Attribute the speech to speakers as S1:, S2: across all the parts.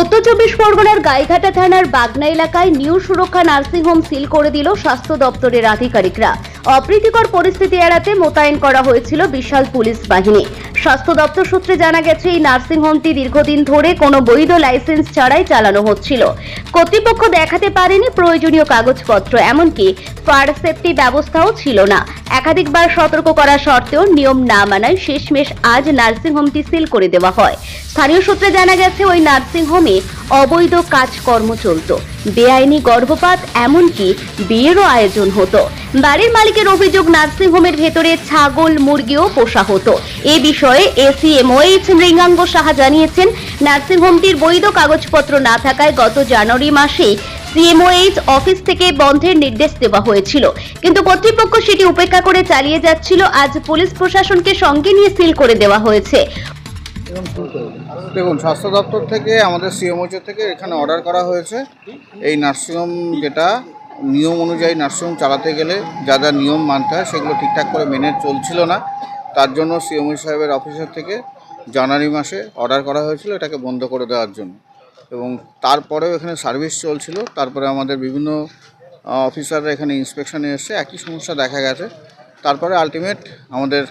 S1: উত্তর চব্বিশ পরগনার গাইঘাটা থানার বাগনা এলাকায় নিউ সুরক্ষা নার্সিংহোম সিল করে দিল স্বাস্থ্য দপ্তরের আধিকারিকরা। অপ্রীতিকর পরিস্থিতি এড়াতে মোতায়েন করা হয়েছিল বিশাল পুলিশ বাহিনী। স্বাস্থ্য দপ্তর সূত্রে জানা গেছে, এই নার্সিংহোমটি দীর্ঘদিন ধরে কোনো বৈধ লাইসেন্স ছাড়াই চালানো হচ্ছিল। কর্তৃপক্ষ দেখাতে পারেনি প্রয়োজনীয় কাগজপত্র, এমনকি ফায়ার সেফটি ব্যবস্থাও ছিল না। একাধিকবার সতর্ক করা সত্ত্বেও নিয়ম না মানায় শেষমেশ আজ নার্সিংহোমটি সিল করে দেওয়া হয়। স্থানীয় সূত্রে জানা গেছে, ওই নার্সিংহোমে অবৈধ কাজকর্ম চলত। বেআইনি গর্ভপাত এমনকি বিয়েরও আয়োজন হতো। বাড়ির মালিকের অভিযোগ নার্সিংহোমের ভেতরে ছাগল, মুরগিও পোষা হতো। এ বিষয়ে এসিএমওএইচ মৃঙ্গাঙ্গ সাহা জানিয়েছেন নার্সিংহোমটির বৈধ কাগজপত্র না থাকায় গত জানুয়ারি মাসেই সিএমওএইচ অফিস থেকে বন্ধের নির্দেশ দেওয়া হয়েছিল। কিন্তু কর্তৃপক্ষ সেটি উপেক্ষা করে চালিয়ে যাচ্ছিল। আজ পুলিশ প্রশাসনকে সঙ্গে নিয়ে সিল করে দেওয়া হয়েছে।
S2: দেখুন, স্বাস্থ্য দপ্তর থেকে আমাদের সিএমওচের থেকে এখানে অর্ডার করা হয়েছে। এই নার্সিংহোম যেটা, নিয়ম অনুযায়ী নার্সিংহোম চালাতে গেলে যা যা নিয়ম মানতে হয় সেগুলো ঠিকঠাক করে মেনে চলছিল না। তার জন্য সিএমও সাহেবের অফিসের থেকে জানুয়ারি মাসে অর্ডার করা হয়েছিল এটাকে বন্ধ করে দেওয়ার জন্য। এবং তারপরেও এখানে সার্ভিস চলছিল। তারপরে আমাদের বিভিন্ন অফিসাররা এখানে ইন্সপেকশনে এসে একই সমস্যা দেখা গেছে। তারপরে আলটিমেট আমাদের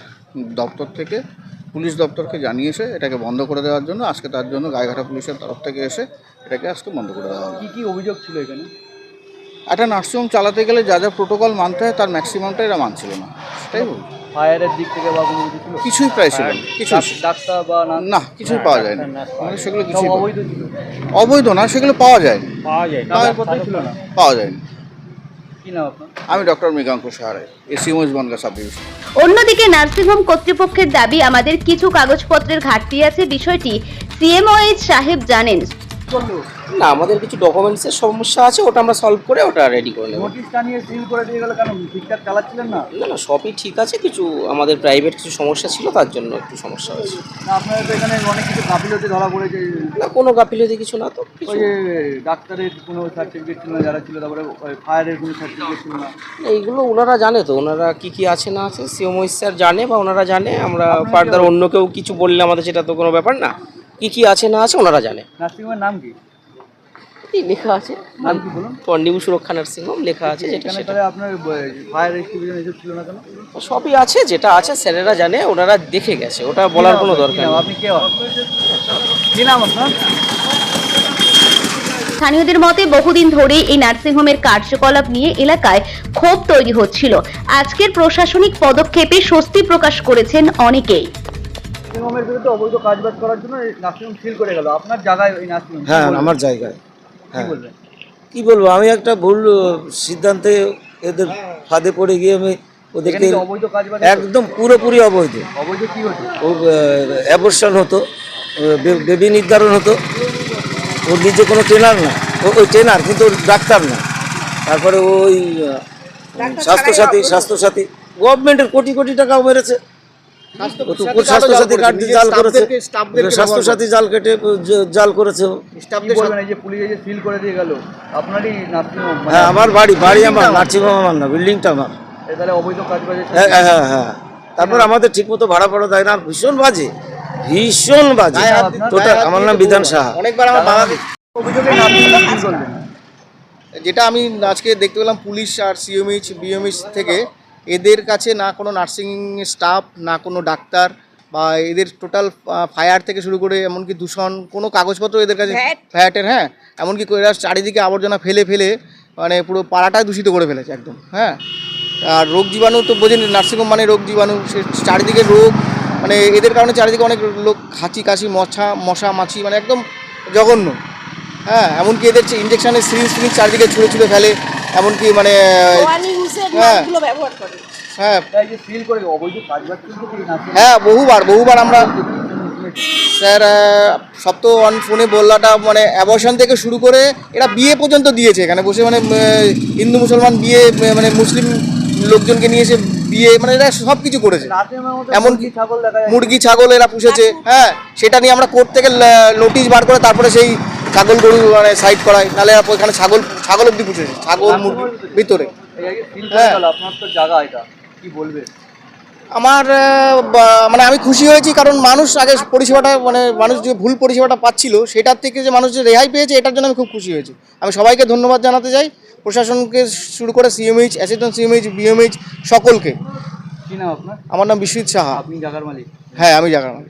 S2: দপ্তর থেকে পুলিশ দপ্তরকে জানিয়েছে এটাকে বন্ধ করে দেওয়ার জন্য। আজকে তার জন্য গায়েঘাটা পুলিশের তরফ থেকে এসে এটাকে আজকে বন্ধ করে দেওয়া হবে।
S3: কী কি অভিযোগ ছিল এখানে?
S2: একটা নার্সিংহোম চালাতে গেলে যা যা প্রোটোকল মানতে হয় তার ম্যাক্সিমামটা এরা মানছিল না। সেটাই বলছি।
S3: ফায়ারের দিক থেকে বা কোনো কিছু ছিল?
S2: কিছুই প্রায় ছিল না। কিছুই
S3: ডাক্তার বা না-
S2: না কিছুই পাওয়া যায় না আমাদের সেগুলো কিছুই
S3: অবৈধ ছিল?
S2: অবৈধ না সেগুলো পাওয়া যায়
S3: পাওয়া যায় পাওয়া ছিল না
S2: পাওয়া যায়নি
S3: কি নাম আপনার
S2: আমি ডক্টর মৃগাঙ্ক সাহারাই এসিমোজ বনগা সাব ডিভিশন
S1: অন্যদিকে নার্সিংহোম কর্তৃপক্ষের দাবি আমাদের কিছু কাগজপত্রের ঘাটতি আছে বিষয়টি সিএমওএইচ সাহেব জানেন।
S4: না আমাদের কিছু ডকুমেন্টসের সমস্যা আছে ওটা আমরা সলভ করে ওটা রেডি করে নেব।
S3: নোটিশটা নিয়ে সিল করে দিয়ে গেল কেন? ঠিকঠাক চালাচ্ছিলেন না?
S4: না না সবই ঠিক আছে কিছু আমাদের প্রাইভেট কিছু সমস্যা ছিল তার জন্য একটু সমস্যা হয়েছে।
S3: না আপনাদের তো এখানে অনেক কিছু গাফিলতি ধরা পড়েছে।
S4: না কোনো গাফিলতি কিছু না তো
S3: ওই যে ডাক্তারের কোনো সার্টিফিকেট ছিল না যারা ছিল তারপরে ফায়ারের কোনো সার্টিফিকেট ছিল না।
S4: এইগুলো ওনারা জানে তো ওনারা কি কি আছে না আছে সিওমই স্যার জানে বা ওনারা জানে আমরা ফার্দার অন্য কেউ কিছু বললে আমাদের সেটা তো কোনো ব্যাপার না। কি কি আছে না আছে ওনারা জানে।
S3: নার্সিংহোমের নাম কি?
S4: এই লেখা আছে।
S3: নাম কি বলুন?
S4: পন্ডিবু সুরক্ষা নার্সিং হোম লেখা আছে যেটা সেটা
S3: আপনার ফায়ার এক্সটিভিশন এসব ছিল না কেন?
S4: সবই আছে যেটা আছে স্যারেরা জানে ওনারা দেখে গেছে ওটা বলার কোনো দরকার নেই।
S3: আপনি কে কি নাম আপনার?
S1: স্থানীয়দের মতে বহুদিন ধরে এই নার্সিংহোমের কার্যকলাপ নিয়ে এলাকায় ক্ষোভ তৈরি হচ্ছিল। আজকের প্রশাসনিক পদক্ষেপে স্বস্তি প্রকাশ করেছেন অনেকেই।
S3: নার্সিংহোমের বিরুদ্ধে অবৈধ কাজবাজ করার জন্য নার্সিংহোম সিল করে গেল। আপনার জায়গায় ওই নার্সিংহোম
S5: হ্যাঁ আমার জায়গায়। হ্যাঁ।
S3: বলবেন?
S5: কি বলব? আমি একটা ভুল সিদ্ধান্তে এদের ফাঁদে পড়ে গিয়ে আমি ওদেরকে একদম পুরোপুরি অবৈধ।
S3: অবৈধ কি
S5: ও অ্যাবর্শন হতো বে- বেবি নির্ধারণ হতো। ওর নিজে কোনো ট্রেনার না। ও- ওই ট্রেনার কিন্তু ডাক্তার না। তারপরে ওই স্বাস্থ্যসাথী স্বাস্থ্যসাথী গভর্নমেন্টের কোটি কোটি টাকাও মেরেছে। স্বাস্থ্যসাথী কার্ড জাল করেছে। স্বাস্থ্যসাথী জাল কেটে জাল করেছে ও।
S3: কি বলবেন? এই যে পুলিশ এই যে সিল করে দিয়ে গেল। আপনারই নার্সিংহোম মানে
S5: হ্যাঁ আমার বাড়ি বাড়ি আমার নার্সিংহোম আমার না বিল্ডিংটা আমার।
S3: এ তাহলে অবৈধ কাজবাজের
S5: হ্যাঁ হ্যাঁ হ্যাঁ হ্যাঁ। তারপর আমাদের ঠিক মতো ভাড়া পাড়া দেয় না ভীষণ বাজে ভীষণ বাজে। আমার নাম বিধান সাহা।
S2: অনেকবার আমার যেটা আমি আজকে দেখতে পেলাম পুলিশ আর সিএমএইচ বিএমএইচ থেকে এদের কাছে না কোনো নার্সিং স্টাফ না কোনো ডাক্তার বা এদের টোটাল ফায়ার থেকে শুরু করে এমনকি দূষণ কোনো কাগজপত্র এদের কাছে ফ্যাটের হ্যাঁ। এমনকি এরা চারিদিকে আবর্জনা ফেলে ফেলে মানে পুরো পাড়াটাই দূষিত করে ফেলেছে একদম হ্যাঁ। আর রোগ জীবাণু তো বোঝেন নার্সিংহোম মানে রোগ জীবাণু সে চারিদিকে রোগ মানে এদের কারণে চারিদিকে অনেক লোক খাঁচি কাশি মশা মশা মাছি মানে একদম জঘন্য হ্যাঁ। এমনকি এদের ইঞ্জেকশনের সিরিজ ফিরিঞ্জ চারিদিকে ছুঁড়ে ছুঁড়ে ফেলে এমনকি মানে হ্যাঁ। হ্যাঁ। হ্যাঁ বহুবার বহুবার আমরা স্যার সব তো অন ফোনে বললাটা মানে অ্যাবর্শন থেকে শুরু করে এরা বিয়ে পর্যন্ত দিয়েছে এখানে বসে মানে হিন্দু মুসলমান বিয়ে মানে মুসলিম লোকজনকে নিয়ে এসে বিয়ে মানে এরা সব কিছু করেছে
S3: নার্সিংহোমের মধ্যে
S2: এমন
S3: মুরগি, ছাগল
S2: মুরগি ছাগল এরা পুষেছে হ্যাঁ সেটা নিয়ে আমরা কোর্ট থেকে নোটিশ বার করে তারপরে সেই ছাগল গরু মানে সাইড করাই নাহলে এখানে ছাগল ছাগল অব্দি পুষেছে ছাগল মুরগি ভিতরে। হ্যাঁ।
S3: আপনার তো জায়গা এটা। কি বলবে?
S2: আমার মানে আমি খুশি হয়েছি কারণ মানুষ আগে পরিষেবাটা মানে মানুষ যে ভুল পরিষেবাটা পাচ্ছিল সেটার থেকে যে মানুষ যে রেহাই পেয়েছে এটার জন্য আমি খুব খুশি হয়েছি। আমি সবাইকে ধন্যবাদ জানাতে চাই প্রশাসনকে শুরু করে সিএমএইচ অ্যাসিস্ট্যান্ট সিএমএইচ বিএমএইচ সকলকে।
S3: কী নাম আপনার?
S2: আমার নাম বিশ্বজিৎ সাহা।
S3: আপনি জাগার মালিক?
S2: হ্যাঁ আমি জাগার